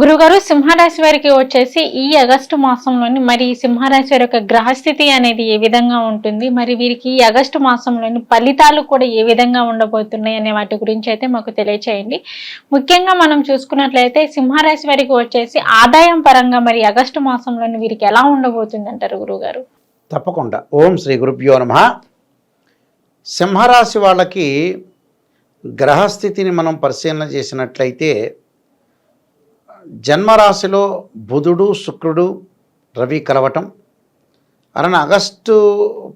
గురుగారు సింహరాశి వారికి వచ్చేసి ఈ ఆగస్టు మాసంలోని మరి ఈ సింహరాశి వారి యొక్క గ్రహస్థితి అనేది ఏ విధంగా ఉంటుంది? మరి వీరికి ఈ ఆగస్టు మాసంలోని ఫలితాలు కూడా ఏ విధంగా ఉండబోతున్నాయి అనే వాటి గురించి అయితే మాకు తెలియచేయండి. ముఖ్యంగా మనం చూసుకున్నట్లయితే సింహరాశి వారికి వచ్చేసి ఆదాయం పరంగా మరి ఆగస్టు మాసంలోని వీరికి ఎలా ఉండబోతుంది అంటారు గురుగారు? తప్పకుండా. ఓం శ్రీ గురుభ్యో నమ. సింహరాశి వాళ్ళకి గ్రహస్థితిని మనం పరిశీలన చేసినట్లయితే జన్మరాశిలో బుధుడు శుక్రుడు రవి కలవటం. అలానే ఆగస్టు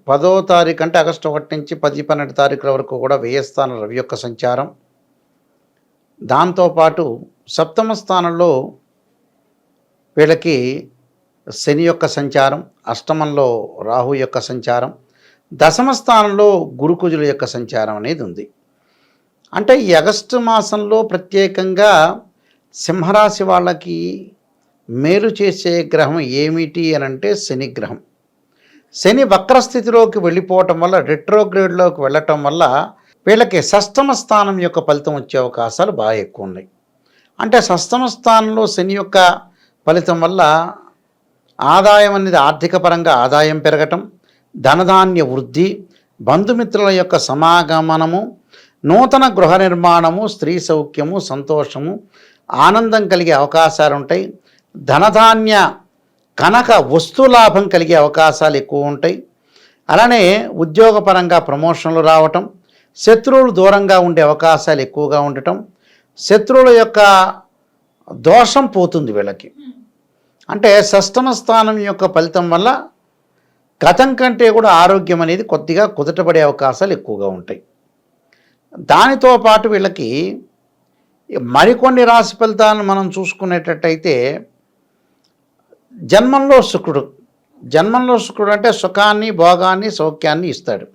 పదో తారీఖు అంటే ఆగస్టు ఒకటి నుంచి పది పన్నెండు తారీఖుల వరకు కూడా వ్యయస్థానం రవి యొక్క సంచారం. దాంతోపాటు సప్తమ స్థానంలో వీళ్ళకి శని యొక్క సంచారం అష్టమంలో రాహు యొక్క సంచారం దశమ స్థానంలో గురుకుజుల యొక్క సంచారం అనేది ఉంది. అంటే ఈ ఆగస్టు మాసంలో ప్రత్యేకంగా సింహరాశి వాళ్ళకి మేలు చేసే గ్రహం ఏమిటి అని అంటే శని గ్రహం. శని వక్రస్థితిలోకి వెళ్ళిపోవటం వల్ల రెట్రోగ్రేడ్లోకి వెళ్ళటం వల్ల వీళ్ళకి షష్టమ స్థానం యొక్క ఫలితం వచ్చే అవకాశాలు బాగా ఎక్కువ ఉన్నాయి. అంటే షష్టమ స్థానంలో శని యొక్క ఫలితం వల్ల ఆదాయం అనేది ఆర్థిక పరంగా ఆదాయం పెరగటం ధనధాన్య వృద్ధి బంధుమిత్రుల యొక్క సమాగమనము నూతన గృహ నిర్మాణము స్త్రీ సౌఖ్యము సంతోషము ఆనందం కలిగే అవకాశాలు ఉంటాయి ధనధాన్య కనక వస్తు లాభం కలిగే అవకాశాలు ఎక్కువ ఉంటాయి అలానే ఉద్యోగపరంగా ప్రమోషన్లు రావటం శత్రువులు దూరంగా ఉండే అవకాశాలు ఎక్కువగా ఉండటం శత్రువుల యొక్క దోషం పోతుంది వీళ్ళకి. అంటే షష్టమ స్థానం యొక్క ఫలితం వల్ల గతం కంటే కూడా ఆరోగ్యం అనేది కొద్దిగా కుదటపడే అవకాశాలు ఎక్కువగా ఉంటాయి. దానితో పాటు వీళ్ళకి మరికొన్ని రాశి ఫలితాలను మనం చూసుకునేటట్టయితే జన్మంలో శుక్రుడు. జన్మంలో శుక్రుడు అంటే సుఖాన్ని భోగాన్ని సౌఖ్యాన్ని ఇస్తాడు.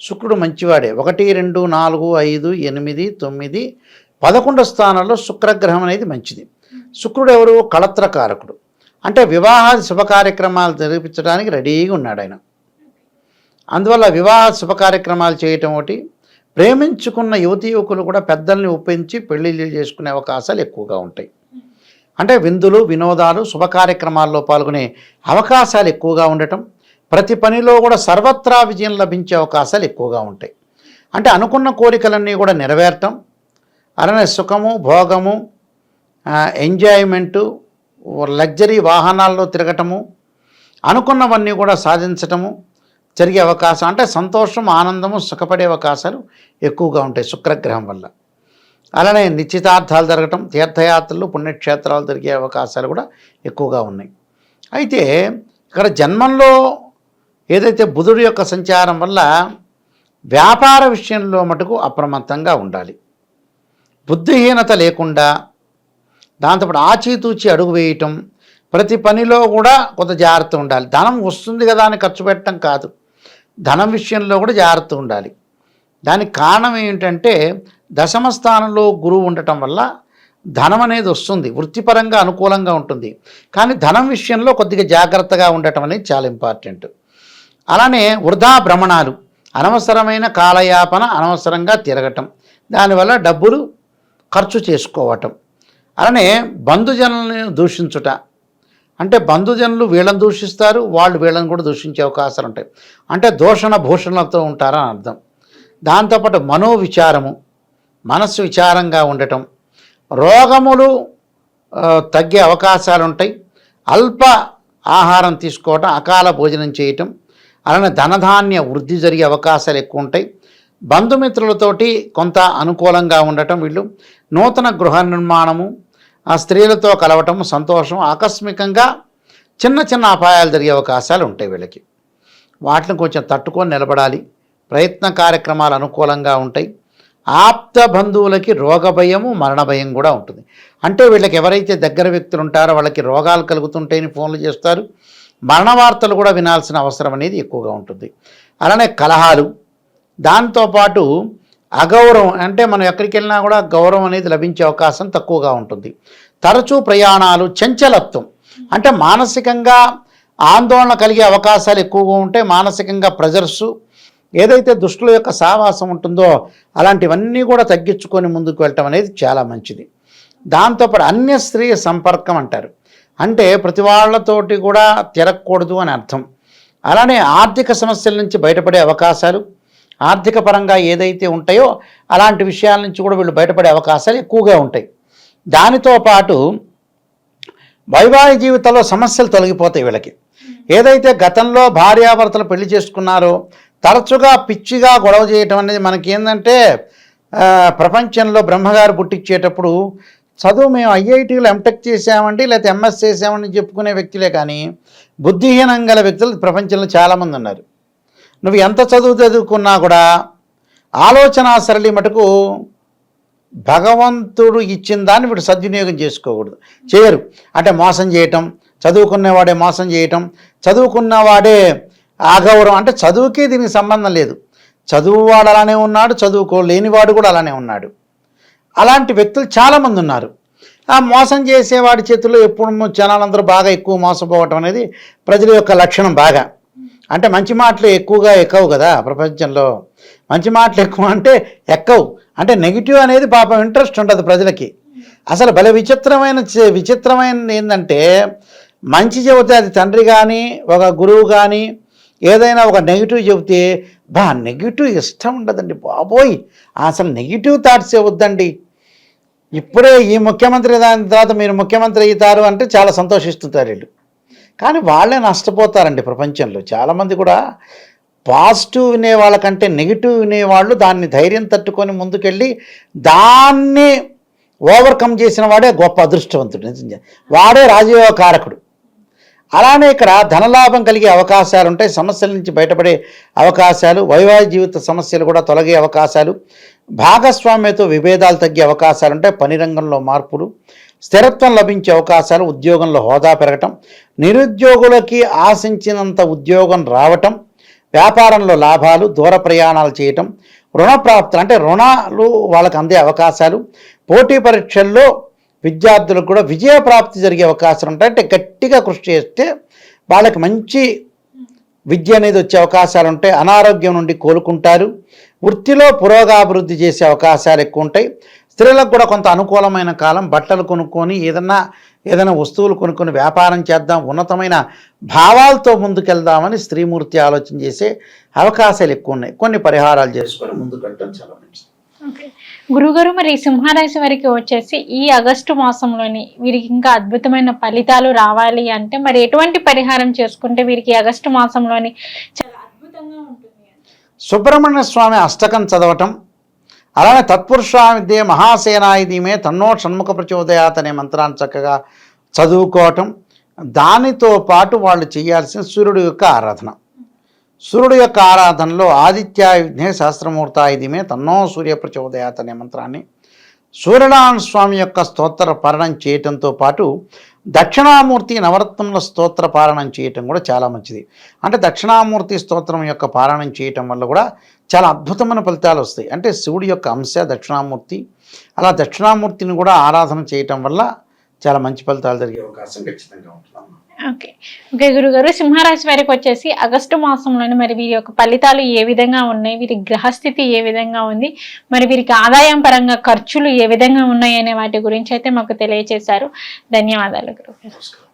శుక్రుడు మంచివాడే. ఒకటి రెండు నాలుగు ఐదు ఎనిమిది తొమ్మిది పదకొండు స్థానాల్లో శుక్రగ్రహం అనేది మంచిది. శుక్రుడు ఎవరు? కళత్రకారకుడు. అంటే వివాహాది శుభ కార్యక్రమాలు జరిపించడానికి రెడీగా ఉన్నాడు ఆయన. అందువల్ల వివాహ శుభ కార్యక్రమాలు చేయటం ఒకటి. ప్రేమించుకున్న యువతి యువకులు కూడా పెద్దల్ని ఒప్పించి పెళ్ళిళ్ళు చేసుకునే అవకాశాలు ఎక్కువగా ఉంటాయి. అంటే విందులు వినోదాలు శుభ కార్యక్రమాల్లో పాల్గొనే అవకాశాలు ఎక్కువగా ఉండటం ప్రతి పనిలో కూడా సర్వత్రా విజయం లభించే అవకాశాలు ఎక్కువగా ఉంటాయి. అంటే అనుకున్న కోరికలన్నీ కూడా నెరవేరటం అలానే సుఖము భోగము ఎంజాయ్మెంటు లగ్జరీ వాహనాల్లో తిరగటము అనుకున్నవన్నీ కూడా సాధించటము జరిగే అవకాశం అంటే సంతోషం ఆనందము సుఖపడే అవకాశాలు ఎక్కువగా ఉంటాయి శుక్రగ్రహం వల్ల. అలానే నిశ్చితార్థాలు జరగటం తీర్థయాత్రలు పుణ్యక్షేత్రాలు జరిగే అవకాశాలు కూడా ఎక్కువగా ఉన్నాయి. అయితే ఇక్కడ జన్మంలో ఏదైతే బుధుడి యొక్క సంచారం వల్ల వ్యాపార విషయంలో మటుకు అప్రమత్తంగా ఉండాలి. బుద్ధిహీనత లేకుండా దాంతోపాటు ఆచితూచి అడుగు వేయటం ప్రతి పనిలో కూడా కొంత జాగ్రత్త ఉండాలి. ధనం వస్తుంది కదా అని ఖర్చు పెట్టడం కాదు. ధనం విషయంలో కూడా జాగ్రత్త ఉండాలి. దానికి కారణం ఏమిటంటే దశమ స్థానంలో గురువు ఉండటం వల్ల ధనం అనేది వస్తుంది వృత్తిపరంగా అనుకూలంగా ఉంటుంది. కానీ ధనం విషయంలో కొద్దిగా జాగ్రత్తగా ఉండటం అనేది చాలా ఇంపార్టెంట్. అలానే వృధా భ్రమణాలు అనవసరమైన కాలయాపన అనవసరంగా తిరగటం దానివల్ల డబ్బులు ఖర్చు చేసుకోవటం. అలానే బంధుజనులను దూషించుట అంటే బంధుజనులు వీళ్ళని దూషిస్తారు వాళ్ళు వీళ్ళని కూడా దూషించే అవకాశాలు ఉంటాయి. అంటే దోషణ భూషణలతో ఉంటారని అర్థం. దాంతోపాటు మనోవిచారము మనస్సు విచారంగా ఉండటం రోగములు తగ్గే అవకాశాలు ఉంటాయి. అల్ప ఆహారం తీసుకోవటం అకాల భోజనం చేయటం అలానే ధనధాన్య వృద్ధి జరిగే అవకాశాలు ఎక్కువ ఉంటాయి. బంధుమిత్రులతోటి కొంత అనుకూలంగా ఉండటం వీళ్ళు. నూతన గృహ నిర్మాణము ఆ స్త్రీలతో కలవటం సంతోషం ఆకస్మికంగా చిన్న చిన్న అపాయాలు జరిగే అవకాశాలు ఉంటాయి వీళ్ళకి. వాటిని కొంచెం తట్టుకొని నిలబడాలి. ప్రయత్న కార్యక్రమాలు అనుకూలంగా ఉంటాయి. ఆప్త బంధువులకి రోగ భయము మరణ భయం కూడా ఉంటుంది. అంటే వీళ్ళకి ఎవరైతే దగ్గర వ్యక్తులు ఉంటారో వాళ్ళకి రోగాలు కలుగుతుంటాయని ఫోన్లు చేస్తారు. మరణ వార్తలు కూడా వినాల్సిన అవసరం అనేది ఎక్కువగా ఉంటుంది. అలానే కలహాలు. దాంతోపాటు అగౌరవం అంటే మనం ఎక్కడికి వెళ్ళినా కూడా గౌరవం అనేది లభించే అవకాశం తక్కువగా ఉంటుంది. తరచూ ప్రయాణాలు చంచలత్వం. అంటే మానసికంగా ఆందోళన కలిగే అవకాశాలు ఎక్కువగా ఉంటాయి మానసికంగా ప్రెజర్సు ఏదైతే దుష్టుల యొక్క సావాసం ఉంటుందో అలాంటివన్నీ కూడా తగ్గించుకొని ముందుకు వెళ్ళటం అనేది చాలా మంచిది. దాంతోపాటు అన్య స్త్రీ సంపర్కం అంటారు. అంటే ప్రతి వాళ్ళతోటి కూడా తిరగకూడదు అని అర్థం. అలానే ఆర్థిక సమస్యల నుంచి బయటపడే అవకాశాలు ఆర్థిక పరంగా ఏదైతే ఉంటాయో అలాంటి విషయాల నుంచి కూడా వీళ్ళు బయటపడే అవకాశాలు ఎక్కువగా ఉంటాయి. దానితో పాటు వైవాహిక జీవితంలో సమస్యలు తొలగిపోతాయి వీళ్ళకి. ఏదైతే గతంలో భార్యాభర్తలు పెళ్ళి చేసుకున్నారో తరచుగా పిచ్చిగా గొడవ చేయటం అనేది మనకి ఏంటంటే ప్రపంచంలో బ్రహ్మగారు పుట్టించేటప్పుడు చదువు మేము ఐఐటీలో ఎంటెక్ చేసామండి లేకపోతే ఎంఎస్ చేసామని చెప్పుకునే వ్యక్తులే కానీ బుద్ధిహీనం గల వ్యక్తులు ప్రపంచంలో చాలామంది ఉన్నారు. నువ్వు ఎంత చదువు చదువుకున్నా కూడా ఆలోచన సరళి మటుకు భగవంతుడు ఇచ్చిన దాన్ని వీడు సద్వినియోగం చేసుకోకూడదు. చేయరు. అంటే మోసం చేయటం చదువుకున్నవాడే మోసం చేయటం చదువుకున్నవాడే అగౌరవం అంటే చదువుకి దీనికి సంబంధం లేదు. చదువువాడు అలానే ఉన్నాడు చదువుకోలేనివాడు కూడా అలానే ఉన్నాడు. అలాంటి వ్యక్తులు చాలామంది ఉన్నారు. ఆ మోసం చేసేవాడి చేతుల్లో ఎప్పుడు జనాలందరూ బాగా ఎక్కువ మోసపోవటం అనేది ప్రజల యొక్క లక్షణం బాగా. అంటే మంచి మాటలు ఎక్కువగా ఎక్కవు కదా ప్రపంచంలో. మంచి మాటలు ఎక్కువ అంటే ఎక్కవు. అంటే నెగిటివ్ అనేది పాపం ఇంట్రెస్ట్ ఉండదు ప్రజలకి. అసలు భలే విచిత్రమైన విచిత్రమైన విచిత్రమైనది ఏంటంటే మంచి చెబితే అది తండ్రి కానీ ఒక గురువు కానీ ఏదైనా ఒక నెగిటివ్ చెబితే బా నెగిటివ్ ఇష్టం ఉండదండి బాబోయ్. అసలు నెగిటివ్ థాట్స్ వద్దండి ఇప్పుడే ఈ ముఖ్యమంత్రి దాని తర్వాత మీరు ముఖ్యమంత్రి అవుతారు అంటే చాలా సంతోషిస్తుంటారు వీళ్ళు. కానీ వాళ్ళే నష్టపోతారండి ప్రపంచంలో. చాలామంది కూడా పాజిటివ్ వినే వాళ్ళకంటే నెగిటివ్ వినేవాళ్ళు దాన్ని ధైర్యం తట్టుకొని ముందుకెళ్ళి దాన్ని ఓవర్కమ్ చేసిన వాడే గొప్ప అదృష్టవంతుడు. నిజంగా వాడే రాజయోగ కారకుడు. అలానే ఇక్కడ ధనలాభం కలిగే అవకాశాలు ఉంటాయి సమస్యల నుంచి బయటపడే అవకాశాలు వైవాహిక జీవిత సమస్యలు కూడా తొలగే అవకాశాలు భాగస్వామ్యతో విభేదాలు తగ్గే అవకాశాలు ఉంటాయి పని రంగంలో మార్పులు స్థిరత్వం లభించే అవకాశాలు ఉద్యోగంలో హోదా పెరగటం నిరుద్యోగులకి ఆశించినంత ఉద్యోగం రావటం వ్యాపారంలో లాభాలు దూర ప్రయాణాలు చేయటం రుణప్రాప్తులు అంటే రుణాలు వాళ్ళకి అందే అవకాశాలు పోటీ పరీక్షల్లో విద్యార్థులకు కూడా విజయ ప్రాప్తి జరిగే అవకాశాలు ఉంటాయి. అంటే గట్టిగా కృషి చేస్తే వాళ్ళకి మంచి విద్య అనేది వచ్చే అవకాశాలు ఉంటాయి. అనారోగ్యం నుండి కోలుకుంటారు. వృత్తిలో పురోగాభివృద్ధి చేసే అవకాశాలు ఎక్కువ ఉంటాయి. స్త్రీలకు కూడా కొంత అనుకూలమైన కాలం బట్టలు కొనుక్కొని ఏదన్నా ఏదైనా వస్తువులు కొనుక్కొని వ్యాపారం చేద్దాం ఉన్నతమైన భావాలతో ముందుకెళ్దామని స్త్రీమూర్తి ఆలోచన చేసే అవకాశాలు ఎక్కువ ఉన్నాయి కొన్ని పరిహారాలు చేసుకొని ముందుకెళ్ళడం చాలా మంచిది. గురుగారు మరి సింహరాశి వారికి వచ్చేసి ఈ ఆగస్టు మాసంలోని వీరికి ఇంకా అద్భుతమైన ఫలితాలు రావాలి అంటే మరి ఎటువంటి పరిహారం చేసుకుంటే వీరికి ఆగస్టు మాసంలోని చాలా అద్భుతంగా ఉంటుంది? సుబ్రహ్మణ్య స్వామి అష్టకం చదవటం అలానే తత్పురుషావిద్యే మహాసేనాయుధీమే తన్నో షణ్ముఖ ప్రచోదయాత్ అనే మంత్రాన్ని చక్కగా చదువుకోవటం. దానితో పాటు వాళ్ళు చేయాల్సిన సూర్యుడు యొక్క ఆరాధన. సూర్యుడు యొక్క ఆరాధనలో ఆదిత్యాయుధే సహస్రమూర్తాయుధమే తన్నో సూర్య ప్రచోదయాత్ అనే మంత్రాన్ని సూర్యనారాయణ స్వామి యొక్క స్తోత్ర పారణం చేయటంతో పాటు దక్షిణామూర్తి నవరత్నముల స్తోత్ర పారణం చేయటం కూడా చాలా మంచిది. అంటే దక్షిణామూర్తి స్తోత్రం యొక్క పారాయణం చేయటం వల్ల కూడా చాలా అద్భుతమైన ఫలితాలు వస్తాయి. అంటే శివుడి యొక్క అంశ దక్షిణామూర్తి అలా దక్షిణామూర్తిని కూడా ఆరాధన చేయటం వల్ల చాలా మంచి ఫలితాలు జరిగే అవకాశం ఖచ్చితంగా ఉంటుంది ఓకే. ఓకే గురుగారు సింహరాశి వారికి వచ్చేసి ఆగస్టు మాసంలోని మరి వీరి యొక్క ఫలితాలు ఏ విధంగా ఉన్నాయి వీరి గ్రహస్థితి ఏ విధంగా ఉంది మరి వీరికి ఆదాయం పరంగా ఖర్చులు ఏ విధంగా ఉన్నాయి అనే వాటి గురించి అయితే మాకు తెలియజేశారు ధన్యవాదాలు గురుగారు.